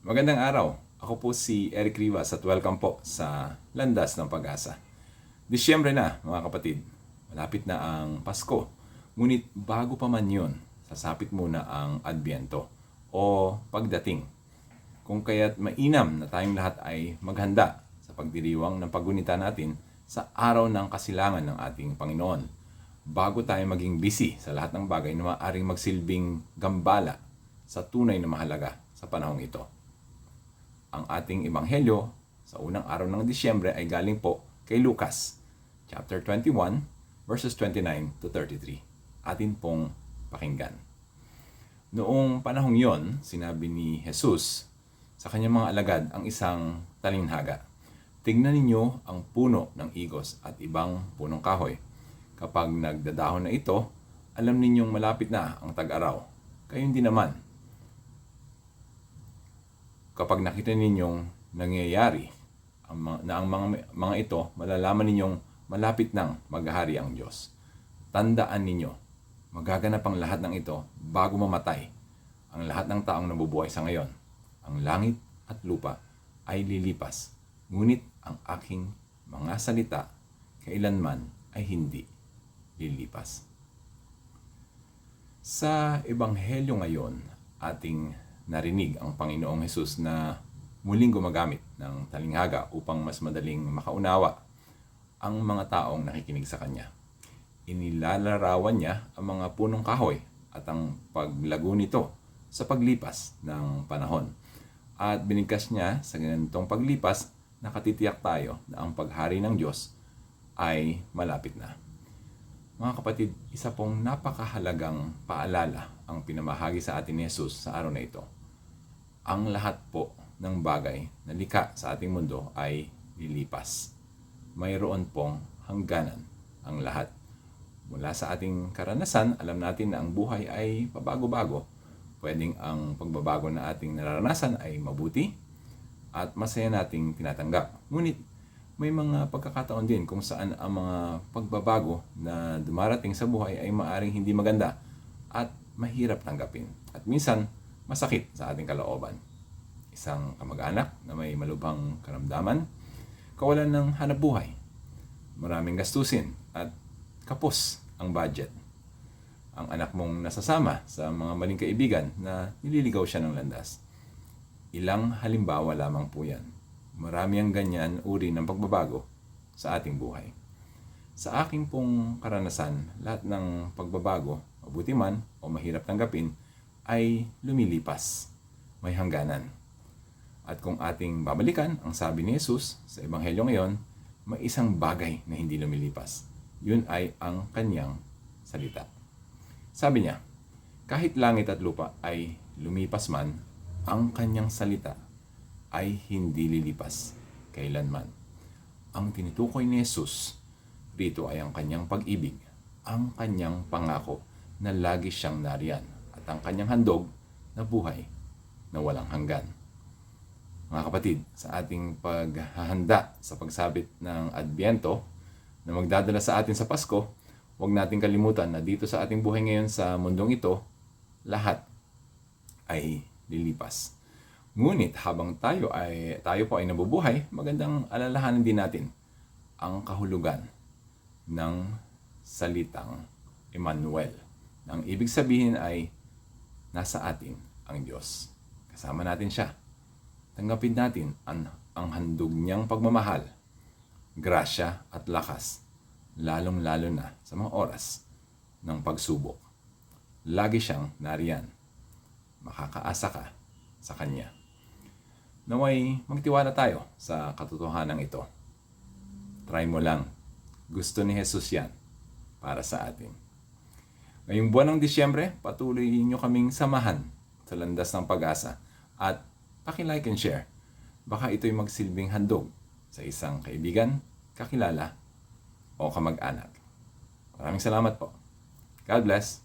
Magandang araw. Ako po si Eric Rivas at welcome po sa Landas ng Pag-asa. Disyembre na mga kapatid. Malapit na ang Pasko. Ngunit bago pa man yun, sasapit muna ang Adbyento o pagdating. Kung kaya't mainam na tayong lahat ay maghanda sa pagdiriwang ng paggunita natin sa araw ng kasilangan ng ating Panginoon. Bago tayo maging busy sa lahat ng bagay na maaaring magsilbing gambala sa tunay na mahalaga sa panahong ito. Ang ating ebanghelyo sa unang araw ng Disyembre ay galing po kay Lucas, chapter 21, verses 29 to 33. Atin pong pakinggan. Noong panahong yon, sinabi ni Jesus sa kanyang mga alagad ang isang talinhaga. Tignan ninyo ang puno ng igos at ibang punong kahoy. Kapag nagdadahon na ito, alam ninyong malapit na ang tag-araw. Kayong din naman, kapag nakita ninyong nangyayari ang na ang mga, mga ito, malalaman ninyong malapit nang maghahari ang Diyos. Tandaan ninyo, magaganap ang lahat ng ito bago mamatay ang lahat ng taong nabubuhay sa ngayon. Ang langit at lupa ay lilipas, ngunit ang aking mga salita kailanman ay hindi lilipas. Sa Ebanghelyo ngayon, ating narinig ang Panginoong Hesus na muling gumagamit ng talinghaga upang mas madaling makaunawa ang mga taong nakikinig sa Kanya. Inilalarawan niya ang mga punong kahoy at ang paglago nito sa paglipas ng panahon. At binigkas niya sa ganitong paglipas nakatitiyak tayo na ang paghari ng Diyos ay malapit na. Mga kapatid, isa pong napakahalagang paalala ang pinamahagi sa atin ni Jesus sa araw na ito. Ang lahat po ng bagay na lika sa ating mundo ay lilipas. Mayroon pong hangganan ang lahat. Mula sa ating karanasan, alam natin na ang buhay ay pabago-bago. Pwedeng ang pagbabago na ating nararanasan ay mabuti at masaya nating tinatanggap. Ngunit may mga pagkakataon din kung saan ang mga pagbabago na dumarating sa buhay ay maaring hindi maganda at mahirap tanggapin. At minsan, masakit sa ating kalooban. Isang kamag-anak na may malubhang karamdaman, kawalan ng hanap buhay, maraming gastusin at kapos ang budget. Ang anak mong nasasama sa mga maling kaibigan na nililigaw siya ng landas. Ilang halimbawa lamang po yan marami ang ganyan uri ng pagbabago sa ating buhay. Sa aking pong karanasan, lahat ng pagbabago, mabuti man o mahirap tanggapin, ay lumilipas. May hangganan. At kung ating babalikan, ang sabi ni Jesus sa Ebanghelyo ngayon, may isang bagay na hindi lumilipas. Yun ay ang kanyang salita. Sabi niya, kahit langit at lupa ay lumipas man, ang kanyang salita ay hindi lilipas kailanman. Ang tinutukoy ni Jesus rito ay ang kanyang pag-ibig, ang kanyang pangako na lagi siyang nariyan ang kanyang handog na buhay na walang hanggan. Mga kapatid, sa ating paghahanda sa pagsabit ng Adbyento na magdadala sa atin sa Pasko, huwag nating kalimutan na dito sa ating buhay ngayon sa mundong ito, lahat ay lilipas Ngunit habang tayo ay tayo po ay nabubuhay, magandang alalahanan din natin ang kahulugan ng salitang Emmanuel. Ang ibig sabihin ay nasa atin ang Diyos. Kasama natin siya. Tanggapin natin ang, ang handog niyang pagmamahal, grasya at lakas, lalong-lalo na sa mga oras ng pagsubok. Lagi siyang nariyan. Makakaasa ka sa Kanya naway magtiwala tayo sa katotohanan ito. Try mo lang. Gusto ni Jesus yan para sa atin. Ngayong buwan ng Disyembre, patuloy niyo kaming samahan sa landas ng pag-asa at paki-like and share. Baka ito'y magsilbing handog sa isang kaibigan, kakilala o kamag-anak. Maraming salamat po. God bless.